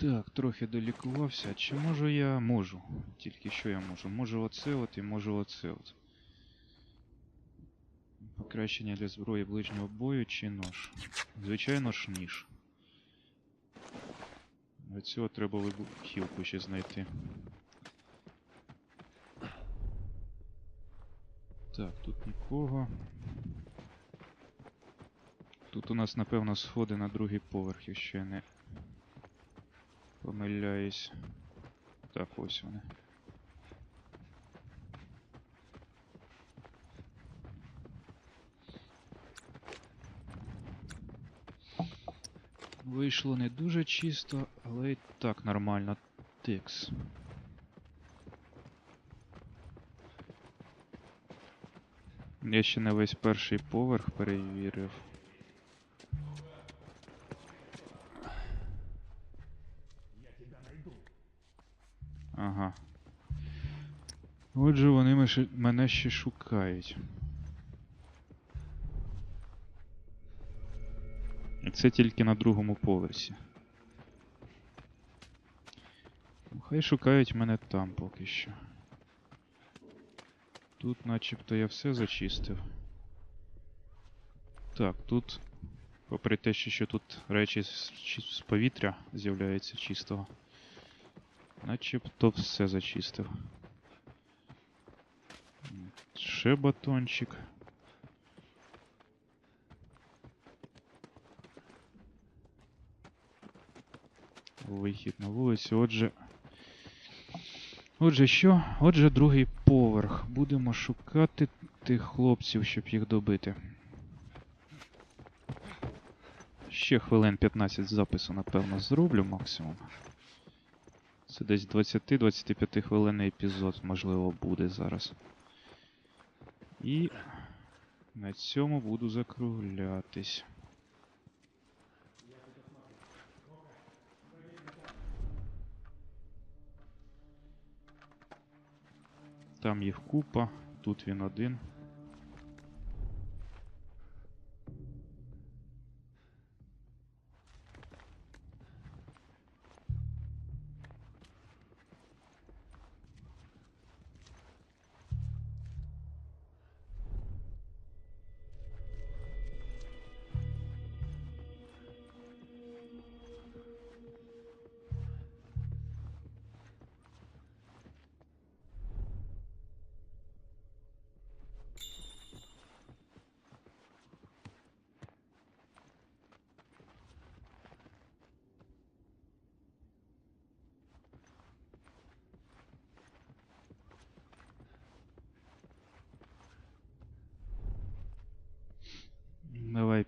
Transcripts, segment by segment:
Так, трохи долікувався. Чи можу я можу? Тільки що я можу? Можу оце от і можу оце от. Покращення для зброї ближнього бою чи нож? Звичайно ж ніж. Для цього треба вибухівку ще знайти. Так, тут нікого. Тут у нас, напевно, сходи на другий поверх, якщо я не помиляюсь. Так, ось вони. Вийшло не дуже чисто, але і так нормально. Текс. Я ще не весь перший поверх перевірив. Отже, вони мене ще шукають. Це тільки на другому поверсі. Хай шукають мене там поки що. Тут начебто я все зачистив. Так, тут, попри те, що тут речі з повітря з'являються чистого. Начебто все зачистив. Ще батончик. Вихід на вулицю. Отже. Отже, що? Отже, другий поверх. Будемо шукати тих хлопців, щоб їх добити. Ще хвилин 15 запису, напевно, зроблю максимум. Це десь 20-25 хвилинний епізод, можливо, буде зараз. І на цьому буду закруглятись. Там їх купа, тут він один.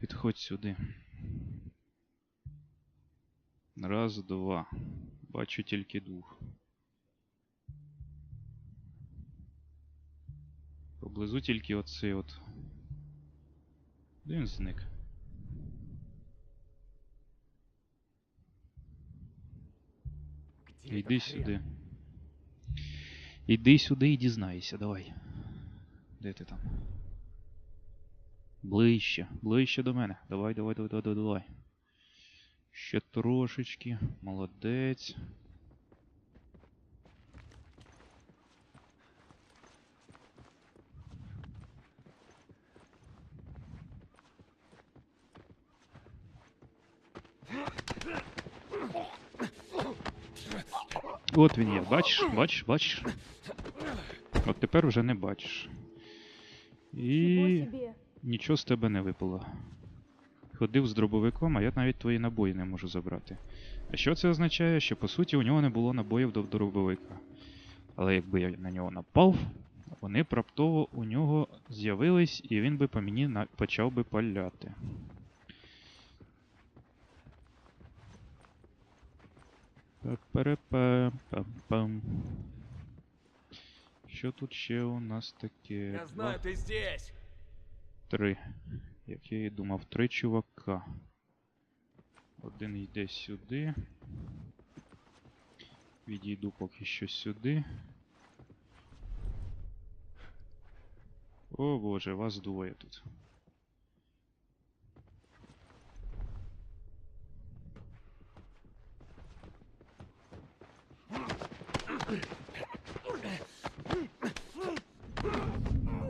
Підходь сюди. Раз, два. Бачу тільки двох. Поблизу тільки оцей от. Де він зник? Йди сюди. Іди сюди і дізнайся, давай. Де ти там? Ближче, ближче до мене. Давай, давай, давай, давай, давай. Ще трошечки. Молодець. От він є, бачиш, бачиш, бачиш. От тепер вже не бачиш. І! Нічого з тебе не випало. Ходив з дробовиком, а я навіть твої набої не можу забрати. А що це означає? Що по суті у нього не було набоїв до дробовика. Але якби я на нього напав, вони б раптово у нього з'явились, і він би по мені почав би паляти. Па-парапа-пам-пам. Що тут ще у нас таке? Я знаю, ты здесь! три. Як я і думав, три чувака. Один йде сюди. Відійду поки що сюди. О боже, вас двоє тут.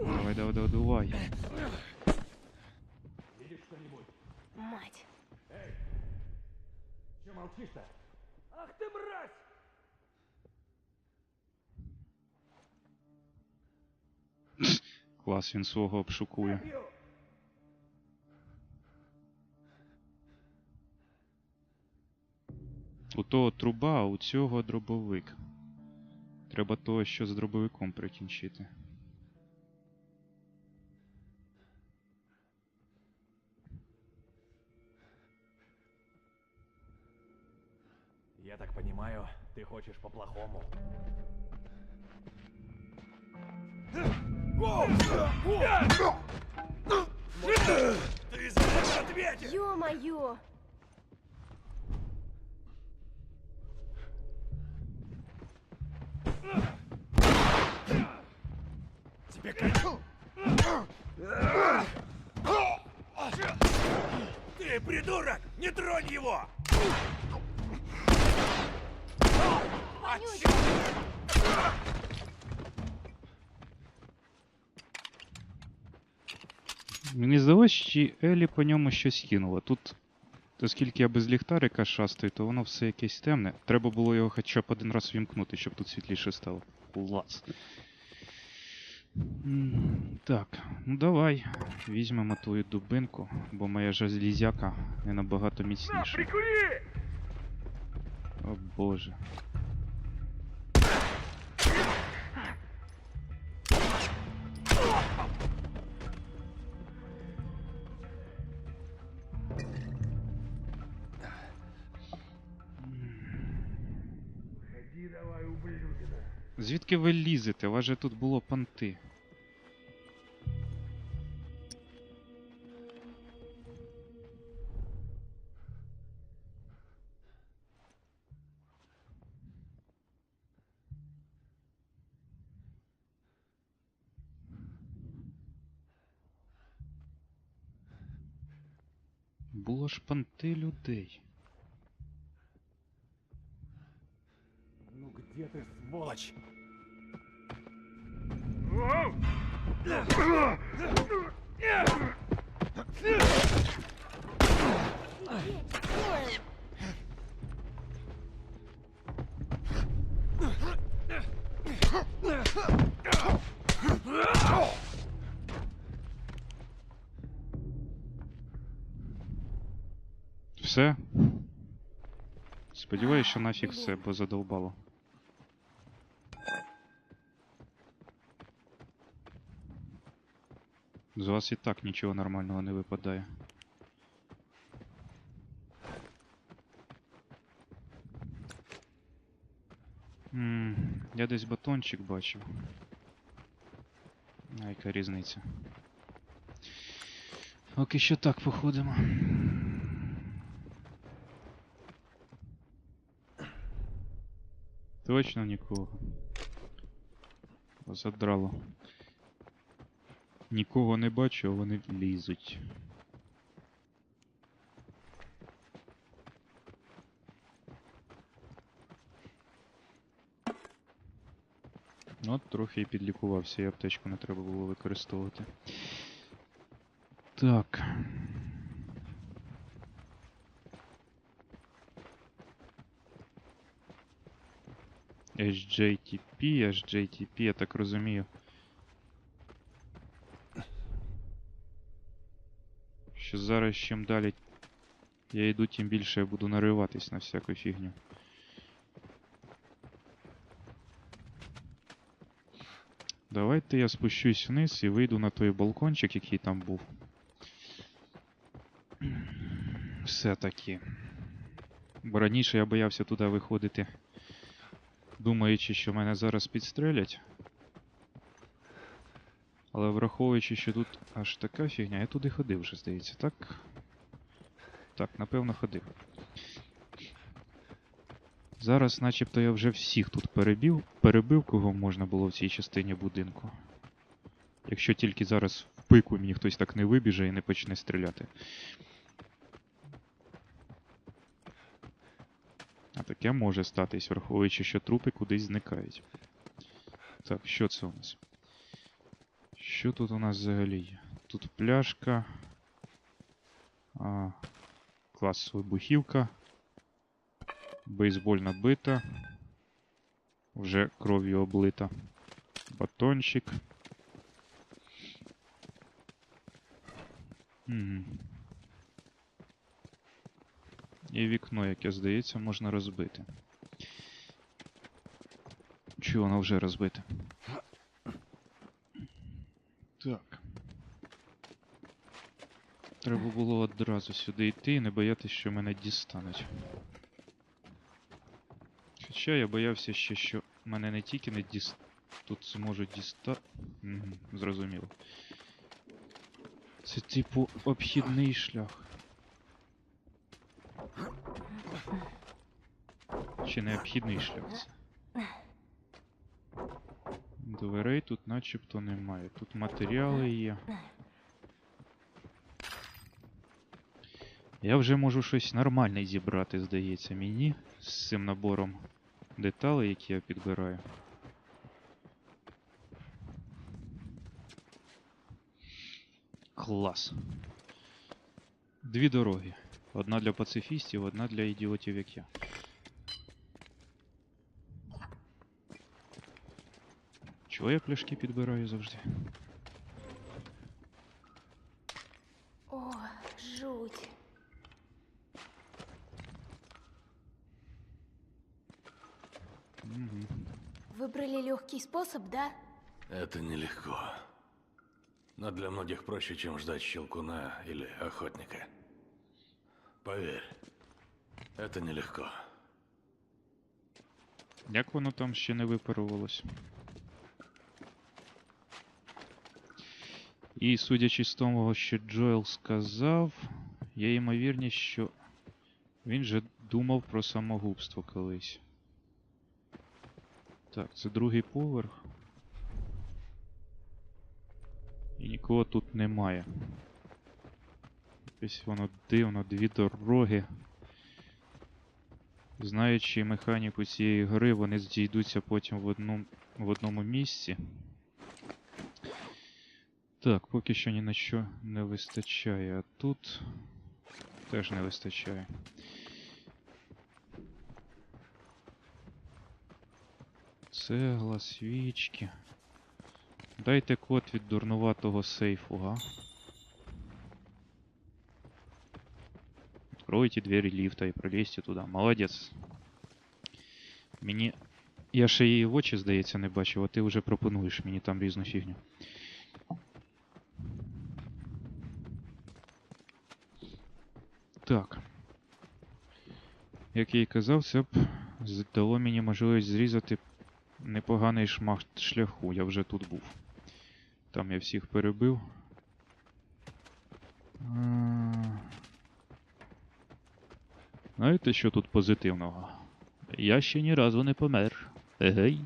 Давай, давай, давай, давай. Мать. Че молчишь-то? Ах ты мразь! Клас, він свого обшукує. У того труба, а у цього дробовик. Треба того, що з дробовиком прикінчити. Я так понимаю, ты хочешь по-плохому. Ты за это ответишь! Ё-моё! Тебе конец! Ты придурок! Не тронь его! Мені здалось, чи Елі по ньому щось кинула. Тут, оскільки я без ліхтарика шастаю, то воно все якесь темне. Треба було його хоча б один раз вімкнути, щоб тут світліше стало. Клас. М, Так, ну давай. Візьмемо твою дубинку, бо моя железяка не набагато міцніша. Прикури! О боже. Звідки ви лізете? У вас же тут було понти. Було ж понти людей. Где ты, сволочь? Все? Сподіваюсь, що нафіг все, бо задовбало. З вас і так нічого нормального не випадає. М, я десь батончик бачив. А яка різниця? Поки що так походимо. Точно нікого. Задрало. Нікого не бачу, а вони лізуть. От трохи і підлікувався, і аптечку не треба було використовувати. Так. HJTP, HJTP, я так розумію. Що зараз чим далі я йду, тим більше я буду нариватись на всяку фігню. Давайте я спущусь вниз і вийду на той балкончик, який там був. Все-таки. Бо раніше я боявся туди виходити думаючи, що мене зараз підстрелять. Але враховуючи, що тут аж така фігня, я туди ходив вже, здається, так? Так, напевно, ходив. Зараз, начебто, я вже всіх тут перебив, перебив, кого можна було в цій частині будинку. Якщо тільки зараз в пику мені хтось так не вибіже і не почне стріляти. А таке може статись, враховуючи, що трупи кудись зникають. Так, що це у нас? Що тут у нас взагалі є? Тут пляшка. А, клас вибухівка. Бейсбольна бита. Вже кров'ю облита. Батончик. Угу. І вікно, яке, здається, можна розбити. Чи воно вже розбите? Так. Треба було одразу сюди йти і не боятися, що мене дістануть. Хоча я боявся ще, що мене не тільки не діс... тут зможуть дістати. Угу, зрозуміло. Це типу обхідний шлях. Чи не обхідний шлях це? Дверей тут начебто немає. Тут матеріали є. Я вже можу щось нормальне зібрати, здається, мені з цим набором деталей, які я підбираю. Клас. Дві дороги. Одна для пацифістів, одна для ідіотів, як я. Чого я пляшки підбираю завжди? О, жуть. Угу. Выбрали легкий способ, да? Это нелегко. Но для многих проще, чем ждать щелкуна или охотника. Поверь, это нелегко. Як воно там ще не випарувалось? І судячи з того, що Джоел сказав, є ймовірність, що він же думав про самогубство колись. Так, це другий поверх. І нікого тут немає. Якось воно дивно, дві дороги. Знаючи механіку цієї гри, вони зійдуться потім в, одну, в одному місці. Так, поки що ні на що не вистачає, а тут теж не вистачає. Цегла, свічки. Дайте код від дурнуватого сейфу, га? Откройте двери лифта и пролезьте туда. Молодець. Мені. Я ще її в очі, здається, не бачив, а ти вже пропонуєш мені там різну фігню. Так. Як я і казав, це б дало мені можливість зрізати непоганий шмат шляху. Я вже тут був. Там я всіх перебив. Знаєте, що тут позитивного? Я ще ні разу не помер. Егей.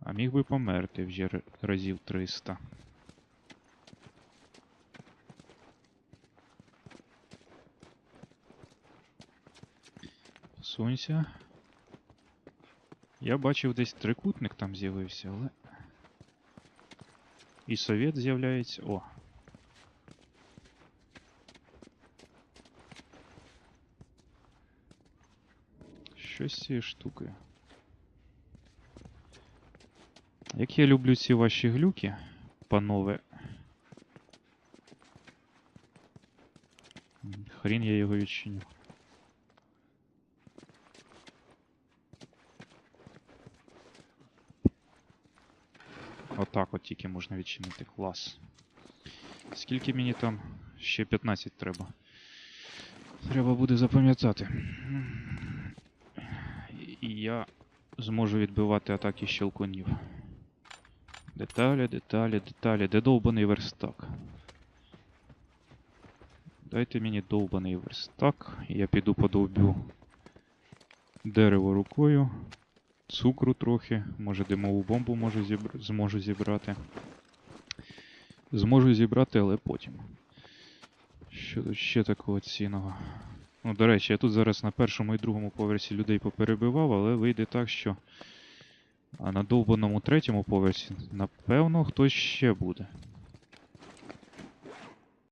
А міг би померти вже разів 300. Сунься. Я бачив десь трикутник там з'явився, але. І совет з'являється. О, Щось з цією штукою. Як я люблю ці ваші глюки, панове. Хрін я його відчиню. Отак от тільки можна відчинити. Клас. Скільки мені там? Ще 15 треба. Треба буде запам'ятати. І я зможу відбивати атаки щелкунів. Деталі, деталі, деталі. Де довбаний верстак? Дайте мені довбаний верстак. Я піду подовбю дерево рукою. Цукру трохи. Може димову бомбу можу зібр... зможу зібрати. Зможу зібрати, але потім. Що тут ще такого цінного? Ну, до речі, я тут зараз на першому і другому поверсі людей поперебивав, але вийде так, що А на довбаному третьому поверсі, напевно, хтось ще буде.